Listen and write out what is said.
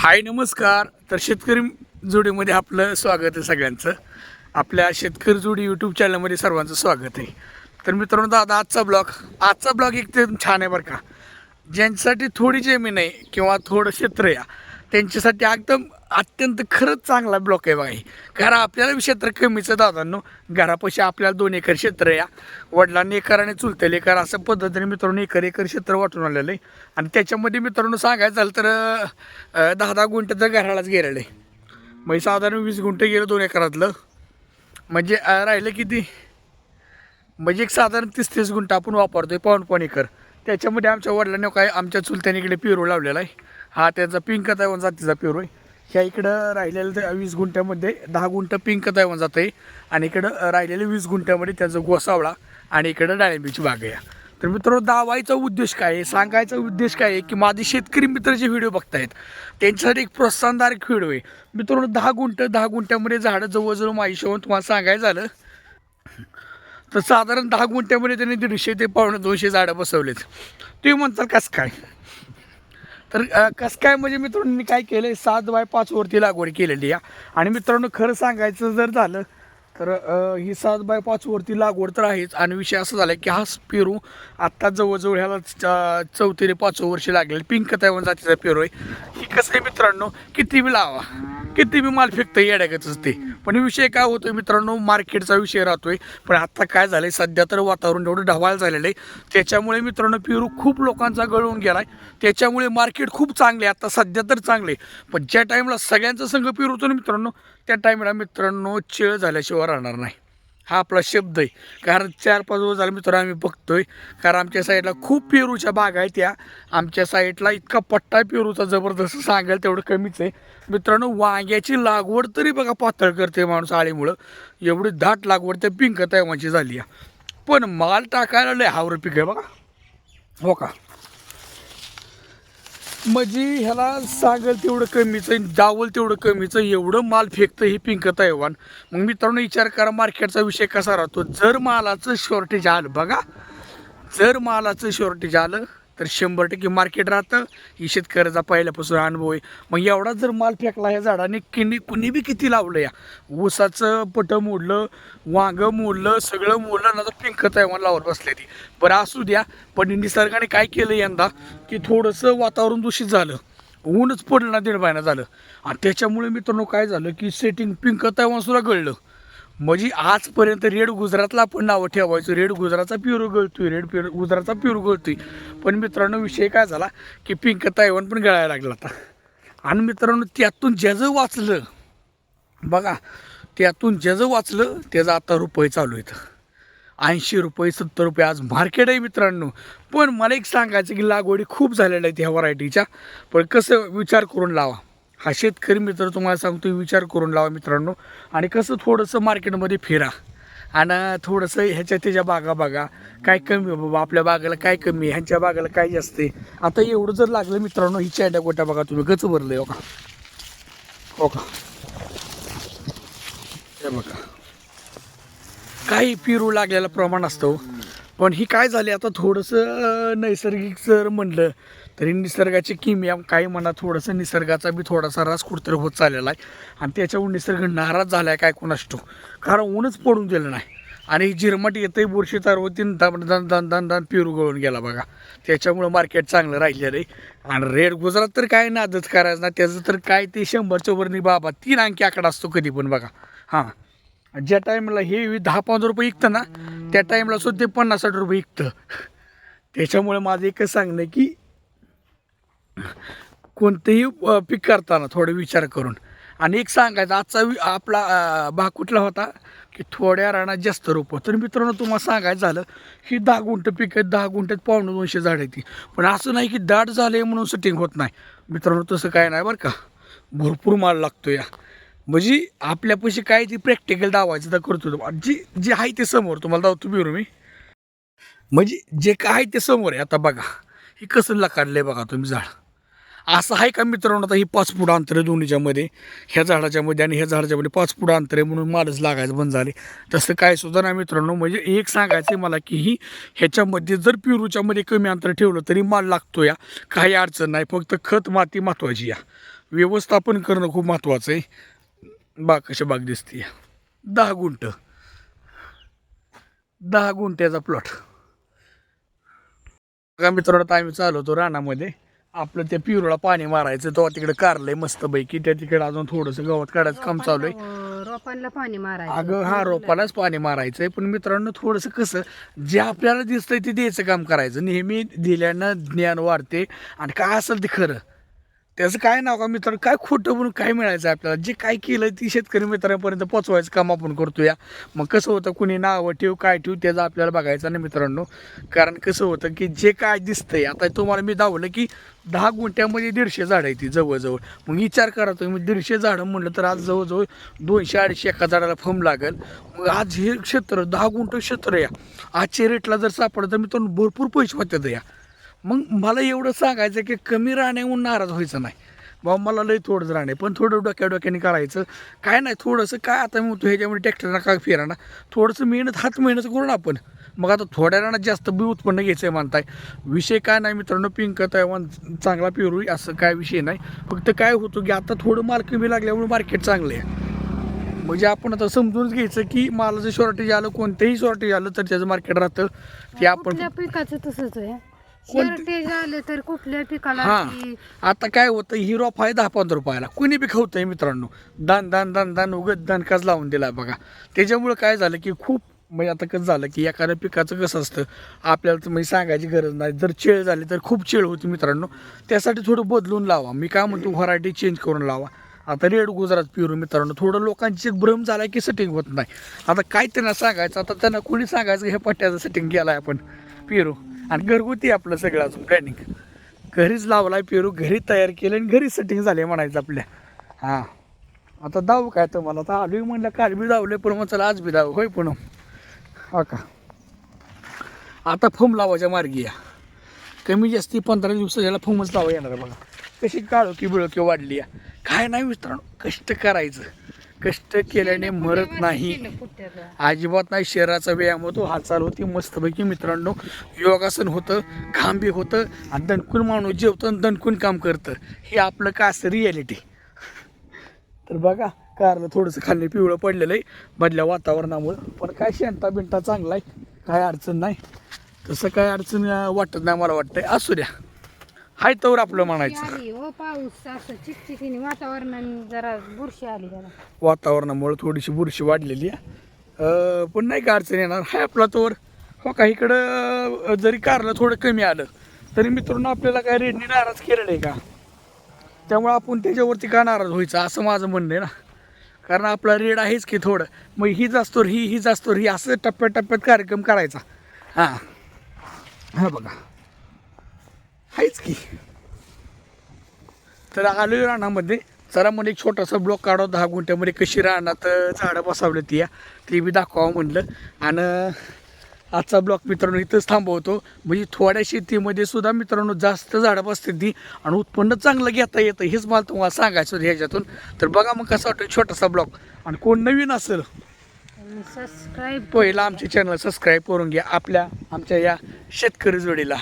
हाय नमस्कार. तर शेतकरी जोडीमध्ये आपलं स्वागत आहे सगळ्यांचं. आपल्या शेतकरी जोडी यूट्यूब चॅनलमध्ये सर्वांचं स्वागत आहे. तर मित्रांनो दादा आजचा ब्लॉग आजचा ब्लॉग एकदम छान आहे बरं का. ज्यांच्यासाठी थोडी जमीन आहे किंवा थोडं क्षेत्र आहे त्यांच्यासाठी एकदम अत्यंत खरंच चांगला ब्लॉक आहे बघा कारण आपल्याला क्षेत्र कमीचं दादांनो. घरापाशी आपल्याला दोन एकर क्षेत्र या. वडिलांनी एकर आणि चुलतेल एकर असं पद्धतीने मित्रांनो एकर एकर क्षेत्र वाटून आलेलं आहे. आणि त्याच्यामध्ये मित्रांनो सांगायचं झालं तर दहा दहा गुंठ तर घरालाच गेलेलं आहे. म्हणजे साधारण वीस गुंठ गेलं दोन एकरातलं. म्हणजे राहिलं किती? म्हणजे एक साधारण तीस तीस गुंठ आपण वापरतोय पाऊण पाऊण एकर. त्याच्यामध्ये आमच्या वडिलांनी काय आमच्या चुलत्याने इकडे पेरू लावलेला आहे. हा त्याचा पिंक तैवान जातीचा पेरू आहे. ह्या इकडं राहिलेलं ते वीस गुंठ्यामध्ये दहा गुंठ पिंक तैवान जात आहे आणि इकडं राहिलेले वीस गुंठ्यामध्ये त्याचं गोसावळा आणि इकडं डाळिंबीची बाग आहे. तर मित्रांनो दावायचा उद्देश काय आहे? सांगायचा उद्देश काय आहे की माझे शेतकरी मित्र जे व्हिडिओ बघतायत त्यांच्यासाठी एक प्रोत्साहनदायक व्हिडिओ आहे. मित्रांनो दहा गुंठ दहा गुंठ्यामध्ये झाडं जवळजवळ माझी तुम्हाला सांगायचं झालं तर साधारण दहा गुंठ्यामध्ये त्यांनी दीडशे ते पावणे दोनशे झाडं बसवलेत. तुम्ही म्हणताल कसं काय? तर कसं काय म्हणजे मित्रांनी काय केलं आहे सात बाय पाचवरती लागवड केलेली आहे. आणि मित्रांनो खरं सांगायचं जर झालं तर ही सात बाय पाचवरती लागवड तर आहेच. आणि विषय असा झाला की हा पेरू आत्ता जवळजवळ ह्याला च- चौथी ते पाचवं वर्ष लागलेलं. पिंक तैवान जातीचा पेरू आहे. ही कसं आहे मित्रांनो किती बी लावा. किती बी माल फेकतं येड्यागतच ते. पण विषय काय होतोय मित्रांनो मार्केटचा विषय राहतोय. पण आता काय झालंय सध्या तर वातावरण एवढं ढवाळ झालेलं आहे. त्याच्यामुळे मित्रांनो पेरू खूप लोकांचा गळून गेलाय. त्याच्यामुळे मार्केट खूप चांगले आहे. आता सध्या तर चांगले पण ज्या टाईमला सगळ्यांचा संघ पेरू होतो ना मित्रांनो त्या टाईमला मित्रांनो चेळ झाल्याशिवाय राहणार नाही. हा आपला शब्द आहे. कारण चार पाच दिवस झाले मित्रांनो आम्ही बघतोय. कारण आमच्या साईडला खूप पेरूच्या बागा आहेत त्या आमच्या साईडला इतका पट्टा पेरूचा जबरदस्त सांगायला तेवढं कमीच आहे. मित्रांनो वांग्याची लागवड तरी बघा पातळ करते माणूस आळीमुळं. एवढी दाट लागवड त्या पिंक तैवाची झाली आहे पण माल टाकायला लय हावर पीक आहे बघा. हो का? म्हणजे ह्याला सांगेल तेवढं कमीच आहे जावल तेवढं कमीच एवढं माल फेकतं हे पिंकत आहे तैवान. मग मित्रांनो विचार करा मार्केटचा विषय कसा राहतो? जर मालाचं शॉर्टेज आलं बघा. जर मालाचं शॉर्टेज आलं तर शंभर टक्के मार्केट राहतं. ही शेतकऱ्याचा पहिल्यापासून अनुभव आहे. मग एवढा जर माल फेकला या झाडाने किणी कुणी बी किती लावलं या? ऊसाचं पटं मोडलं वांगं मोडलं सगळं मोडलं ना तर पिंक तैवान लावत बसले ती. बरं असू द्या. पण निसर्गाने काय केलं यंदा? की थोडंसं वातावरण दूषित झालं. ऊनच पडलं ना दीड महिना झालं. आणि त्याच्यामुळे मित्रांनो काय झालं की सेटिंग पिंक तैवान सुद्धा गळलं. म्हणजे आजपर्यंत रेड गुजरातला आपण नावं ठेवायचो. रेड गुजरातचा प्युरो गळतोय रेड प्युरो गुजरातचा प्युरो गळतोय. पण मित्रांनो विषय काय झाला की पिंक तायवान पण गळायला लागला आता. आणि मित्रांनो त्यातून ज्याचं वाचलं बघा त्यातून ज्याचं वाचलं त्याचं आता रुपये चालू आहेत. ऐंशी रुपये सत्तर रुपये आज मार्केट आहे मित्रांनो. पण मला एक सांगायचं की लागवडी खूप झालेल्या आहेत ह्या व्हरायटीच्या पण कसं विचार करून लावा. हा शेतकरी मित्र तुम्हाला सांगतो विचार करून लावा मित्रांनो. आणि कसं थोडंसं मार्केटमध्ये फिरा. आणि थोडंसं ह्याच्या त्याच्या बागा बघा. काय कमी बाबा आपल्या बागाला काय कमी आहे ह्यांच्या बागाला काय जास्त आहे. आता एवढं जर लागलं मित्रांनो ही चायड्या गोट्या बघा तुम्ही गच भरलं हो का? हो का? हे बघा. काही पिरू लागलेलं प्रमाण असतं हो. पण ही काय झाली आता थोडंसं नैसर्गिक जर म्हणलं तरी निसर्गाची किमया काही म्हणा थोडंसं निसर्गाचा बी थोडासा रास कुठतरी होत चाललेला आहे. आणि त्याच्यावर निसर्ग नाराज झाला आहे काय कोणाष्टो कारण ऊनच पडून दिलं नाही. आणि जिरमट झिरमट येते बुरशी तारवतीन दन दन दन दन दन पिरू गळून गेला बघा. त्याच्यामुळं मार्केट चांगलं राहिलेलं आहे. आणि रेड गुजरात तर काय नादच करायचं ना त्याचं तर काय ते शंभरच्या वरणी बाबा तीन अंकी आकडा असतो कधी पण बघा. हां. ज्या टाईमला हे दहा पंधरा रुपये विकतं ना त्या टाईमला सुद्धा पन्नास साठ रुपये विकतं. त्याच्यामुळे माझं एकच सांगणं की कोणतेही पीक करताना थोडं विचार करून. आणि एक सांगायचं आजचा वि आपला अ, भाग कुठला होता? की थोड्या रानात जास्त रोपं तर मित्रांनो तुम्हाला सांगायचं झालं की दहा गुंठ पीक आहेत. दहा गुंठ्यात पावणे दोनशे झाड येते पण असं नाही की दाट झाले म्हणून सेटिंग होत नाही. मित्रांनो तसं काय नाही बरं का. भरपूर माल लागतो या म्हणजे आपल्यापाशी काय ती प्रॅक्टिकल दावायचं तर करतो जी जे आहे ते समोर. तुम्हाला दावतो बिरू मी. म्हणजे जे काय आहे ते समोर आहे. आता बघा. हे कसं काढलं आहे बघा तुम्ही झाड. असं आहे का मित्रांनो आता ही पाच फूट अंतर आहे दोन्हीच्यामध्ये ह्या झाडाच्यामध्ये आणि ह्या झाडाच्यामध्ये पाच फूट अंतर आहे म्हणून मालच लागायचं बंद झाले. तसं काय सुद्धा नाही मित्रांनो म्हणजे एक सांगायचं आहे मला की ही ह्याच्यामध्ये जर पिरूच्यामध्ये कमी अंतर ठेवलं तरी माल लागतो या. काही अडचण नाही फक्त खत माती महत्त्वाची या. व्यवस्थापन करणं खूप महत्त्वाचं आहे बाग कशा बाग दिसते या. दहा गुंठ. दहा गुंठ्याचा प्लॉट. बघा मित्रांनो आता आम्ही चालवतो रानामध्ये. आपलं त्या पिरूला पाणी मारायचं तेव्हा तिकडे कारलंय मस्तपैकी त्या तिकडे अजून थोडंसं गवत काढायचं काम चालू आहे. रोपांना- रोपांना पाणी मारायचं. अगं हा रोपालाच पाणी मारायचंय पण मित्रांनो थोडंसं कसं जे आपल्याला दिसतंय ते द्यायचं काम करायचं. नेहमी दिल्यानं ज्ञान वाढते. आणि काय असेल ते खरं. त्याचं काय नाव का मित्र? काय खोटं म्हणून काय मिळायचं आपल्याला? जे काय केलं ती शेतकरी मित्रांपर्यंत पोचवायचं काम आपण करतो या मग कसं होतं कुणी नावं ठेव काय ठेव त्याचं आपल्याला बघायचं नाही मित्रांनो. कारण कसं होतं की जे काय दिसतंय आता तुम्हाला मी दावलं की दहा गुंठ्यामध्ये दीडशे झाडं आहे ती जवळजवळ. मग विचार करा तुम्ही दीडशे झाडं म्हणलं तर आज जवळजवळ दोनशे अडीचशे एका झाडाला फम लागेल. मग आज हे क्षेत्र दहा गुंठ क्षेत्र या आजच्या रेटला जर सापडलं तर मित्रांनो भरपूर पैसे होतात या मग मला एवढं सांगायचं की कमी राहण्याहून नाराज व्हायचं नाही. बाबा मला लई थोडंच राहणे पण थोडं डोक्या डोक्याने करायचं काय नाही थोडंसं काय आता मी म्हणतो ह्याच्यामुळे ट्रॅक्टर काय फिराना थोडंसं मेहनत हात मेहनत करू ना आपण. मग आता थोड्या रानात जास्त बी उत्पन्न घ्यायचं आहे म्हणताय. विषय काय नाही मित्रांनो पिंक तैवान चांगला पिरू असं काय विषय नाही. फक्त काय होतं की आता थोडं माल कमी लागल्यामुळे मार्केट चांगलं आहे. म्हणजे आपण आता समजूनच घ्यायचं की मालाचं शॉर्टेज आलं कोणतंही शॉर्टेज आलं तर त्याचं मार्केट राहतं. ते आपण पिकाचं तसंच आहे? शर्टेज आले तर कुठल्या पिकाला हा. ती- आता काय होतं ही रोप आहे दहा पंधरा रुपयाला. कुणी बी खावतंय मित्रांनो. दान दान दान दान उगत दणकाच लावून दिला बघा. त्याच्यामुळं काय झालं की खूप म्हणजे आता कसं झालं की एखाद्या पिकाचं कसं असतं आपल्याला तर म्हणजे सांगायची गरज नाही. जर चेळ झाली तर खूप चेळ होती मित्रांनो. त्यासाठी थोडं बदलून लावा. मी काय म्हणतो व्हरायटी चेंज करून लावा. आता रेड गुजरात पिरू मित्रांनो थोडं लोकांची एक भ्रम झाला की सेटिंग होत नाही. आता काय त्यांना सांगायचं आता त्यांना कोणी सांगायचं हे पट्ट्याचं सेटिंग केलं आहे आपण. पेरू. आणि घरगुती आपलं सगळं अजून प्लॅनिंग घरीच लावलाय पेरू घरी तयार केलं आणि घरी सेटिंग झाले म्हणायचं आपल्या. हां. आता दाव काय तुम्हाला आता आलोय म्हणलं काल बी दावले पण मग चला आज बी दाव. होय पण हा का? आता फम लावायच्या मार्गी या. कमी जास्ती पंधरा दिवसाच्याला फमच लावा येणार बघा. कशी काळोखी बिळोखी वाढली या. काय नाही मित्रांनो कष्ट करायचं. कष्ट केल्याने मरत नाही. अजिबात नाही शरीराचा व्यायाम होतो हालचाल होती मस्तपैकी मित्रांनो योगासन होतं घाम बी होतं आणि दणकून माणूस जेवतं आणि दणकून काम करतं. हे आपलं का असतं रियालिटी तर बघा कारलं थोडंसं खाल्लं पिवळं पडलेलं आहे बदल्या वातावरणामुळं. पण काय शेंटा बिंटा चांगला आहे काय अडचण नाही. तसं काय अडचण वाटत नाही मला वाटतंय. असू द्या. हाय तवर आपलं म्हणायचं. आली हो पाऊस असं चिकचिकीने वातावरणाने जरा बुरशी आली वातावरणामुळे थोडीशी बुरशी वाढलेली आहे. अं, पण नाही का अडचण येणार? हाय आपला तोवर. हो का इकडं अं, जरी कारलं थोडं कमी आलं तरी मित्रांनो आपल्याला काय रेडनी नाराज केलेलं आहे का? त्यामुळे आपण त्याच्यावरती का नाराज व्हायचं? असं माझं म्हणणं आहे ना. कारण आपला रेड आहेच की थोडं. मग ही जास्तोर ही ही जास्तोर ही असं टप्प्याटप्प्यात कार्यक्रम करायचा. हां. हां बघा. आहेच की. तर आलोय रानामध्ये. जरा मला एक छोटासा ब्लॉक काढा दहा गुंठ्यामध्ये. कशी रानात झाडं बसावली ती या. ते बी दाखवावं म्हणलं. आणि आजचा ब्लॉक मित्रांनो इथंच थांबवतो. म्हणजे थोड्या शेतीमध्ये सुद्धा मित्रांनो जास्त झाडं बसते ती. आणि उत्पन्न चांगलं घेता येतं. हेच मला तुम्हाला सांगायचं होतं ह्याच्यातून. तर बघा मग कसं वाटतं छोटासा ब्लॉक आणि कोण नवीन असेल सबस्क्राईब पहिला आमचे चॅनल सबस्क्राईब करून घ्या. आपल्या आमच्या या शेतकरी जोडीला.